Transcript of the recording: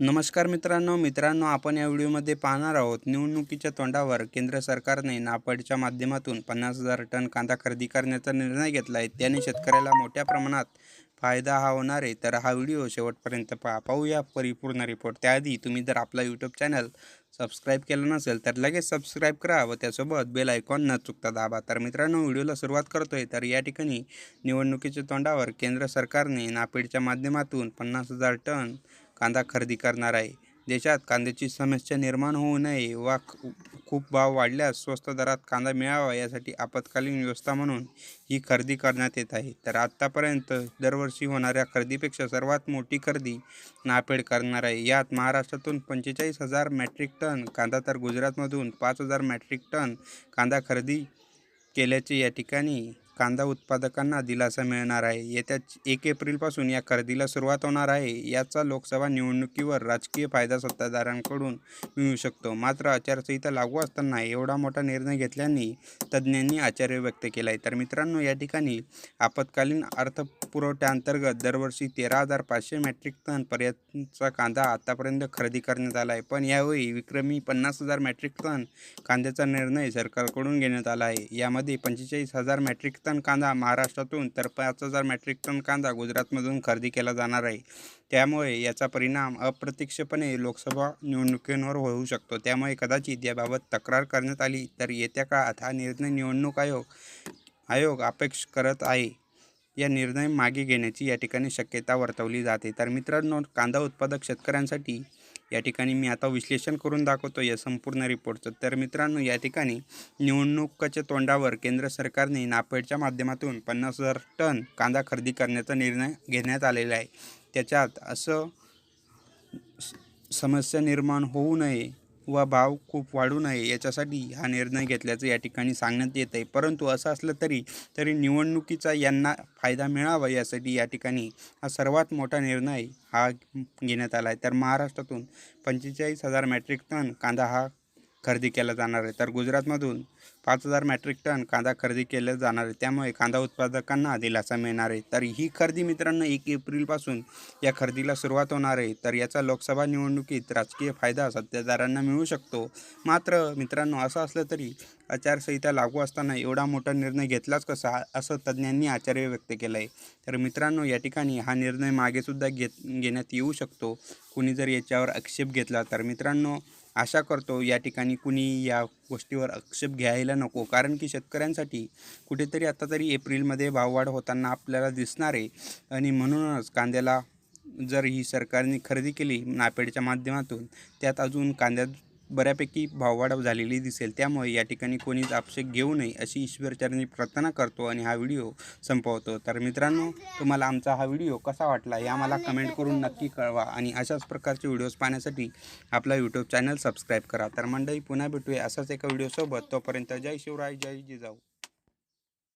नमस्कार मित्रांनो मित्रांनो आपण या व्हिडिओमध्ये पाहणार आहोत निवडणुकीच्या तोंडावर केंद्र सरकारने नाफेडच्या माध्यमातून पन्नास हजार टन कांदा खरेदी करण्याचा निर्णय घेतला आहे. त्याने शेतकऱ्याला मोठ्या प्रमाणात फायदा हा होणार आहे. तर हा व्हिडिओ शेवटपर्यंत पहा. पाहूया परिपूर्ण रिपोर्ट. त्याआधी तुम्ही जर आपला यूट्यूब चॅनल सबस्क्राईब केलं नसेल तर लगेच सबस्क्राईब करा व त्यासोबत बेल आयकॉन न चुकता दाबा. तर मित्रांनो व्हिडिओला सुरुवात करतोय तर या ठिकाणी निवडणुकीच्या तोंडावर केंद्र सरकारने नाफेडच्या माध्यमातून पन्नास हजार टन कांदा खरेदी करणार आहे. देशात कांद्याची समस्या निर्माण होऊ नये वा ख- खूप भाव वाढल्यास स्वस्त दरात कांदा मिळावा यासाठी आपत्कालीन व्यवस्था म्हणून ही खरेदी करण्यात येत आहे. तर आत्तापर्यंत दरवर्षी होणाऱ्या खरेदीपेक्षा सर्वात मोठी खरेदी नाफेड करणार आहे. यात महाराष्ट्रातून पंचेचाळीस हजार मॅट्रिक टन कांदा तर गुजरातमधून पाच हजार मॅट्रिक टन कांदा खरेदी केल्याचे या ठिकाणी कांदा उत्पादकांना दिलासा मिळणार आहे. येत्या एक एप्रिलपासून या खरेदीला सुरुवात होणार आहे. याचा लोकसभा निवडणुकीवर राजकीय फायदा सत्ताधाऱ्यांकडून मिळू शकतो. मात्र आचारसंहिता लागू असताना एवढा मोठा निर्णय घेतल्याने तज्ज्ञांनी आचार्य व्यक्त केला आहे तर मित्रांनो या ठिकाणी आपत्कालीन अर्थपुरवठ्याअंतर्गत दरवर्षी तेरा हजार पाचशे मॅट्रिक टन पर्यंतचा कांदा आतापर्यंत खरेदी करण्यात आला आहे पण यावेळी विक्रमी पन्नास हजार मॅट्रिक टन कांद्याचा निर्णय सरकारकडून घेण्यात आला आहे. यामध्ये पंचेचाळीस हजार मॅट्रिक टन कांदा महाराष्ट्रातून तर पाच हजार मॅट्रिक टन कांदा गुजरातमधून खरेदी केला जाणार आहे. त्यामुळे याचा परिणाम अप्रत्यक्षपणे लोकसभा निवडणुकींवर होऊ शकतो. त्यामुळे कदाचित याबाबत तक्रार करण्यात आली तर येत्या काळात हा निर्णय निवडणूक आयोग आयोग अपेक्ष करत आहे. या निर्णय मागे घेण्याची या ठिकाणी शक्यता वर्तवली जाते. तर मित्रांनो कांदा उत्पादक शेतकऱ्यांसाठी या ठिकाणी मी आता विश्लेषण करून दाखवतो या संपूर्ण रिपोर्टचं तर मित्रांनो या ठिकाणी निवडणुकाच्या तोंडावर केंद्र सरकारने नाफेडच्या माध्यमातून पन्नास हजार टन कांदा खरेदी करण्याचा निर्णय घेण्यात आलेला आहे. त्याच्यात असं समस्या निर्माण होऊ नये व भाव खूप वाढू नये याच्यासाठी हा निर्णय घेतल्याचं या ठिकाणी सांगण्यात येत आहे परंतु असं असलं तरी तरी निवडणुकीचा यांना फायदा मिळावा यासाठी या ठिकाणी हा सर्वात मोठा निर्णय हा घेण्यात आला आहे तर महाराष्ट्रातून पंचेचाळीस हजार मॅट्रिक टन कांदा हा खरेदी केला जाणार आहे. तर गुजरातमधून पाच हजार मॅट्रिक टन कांदा खरेदी केला जाणार आहे. त्यामुळे कांदा उत्पादकांना दिलासा मिळणार आहे. तर ही खरेदी मित्रांनो एक एप्रिलपासून या खरेदीला सुरुवात होणार आहे. तर याचा लोकसभा निवडणुकीत राजकीय फायदा सत्तेदारांना मिळू शकतो. मात्र मित्रांनो असं असलं तरी आचारसंहिता लागू असताना एवढा मोठा निर्णय घेतलाच कसा असं तज्ज्ञांनी आचार्य व्यक्त केलं आहे तर मित्रांनो या ठिकाणी हा निर्णय मागेसुद्धा घेत घेण्यात येऊ शकतो. कुणी जर याच्यावर आक्षेप घेतला तर मित्रांनो आशा करतो या ठिकाणी कुणी या गोष्टीवर आक्षेप घ्यायला नको. कारण की शेतकऱ्यांसाठी कुठेतरी आता तरी एप्रिलमध्ये भाववाढ होताना आपल्याला दिसणार आहे. आणि म्हणूनच कांद्याला जर ही सरकारने खरेदी केली नापेडच्या माध्यमातून त्यात अजून कांद्यात बऱ्यापैकी भाववाढ झालेली दिसेल. त्यामुळे या ठिकाणी कोणीच आक्षेप घेऊ नये अशी ईश्वरचरणी प्रार्थना करतो आणि हा व्हिडिओ संपवतो. तर मित्रांनो तुम्हाला आमचा हा व्हिडिओ कसा वाटला हे आम्हाला कमेंट करून नक्की कळवा आणि अशाच प्रकारचे व्हिडिओज पाहण्यासाठी आपला यूट्यूब चॅनल सबस्क्राईब करा. तर मंडळी पुन्हा भेटूया असाच एका व्हिडिओसोबत. तोपर्यंत जय शिवराय जय जिजाऊ.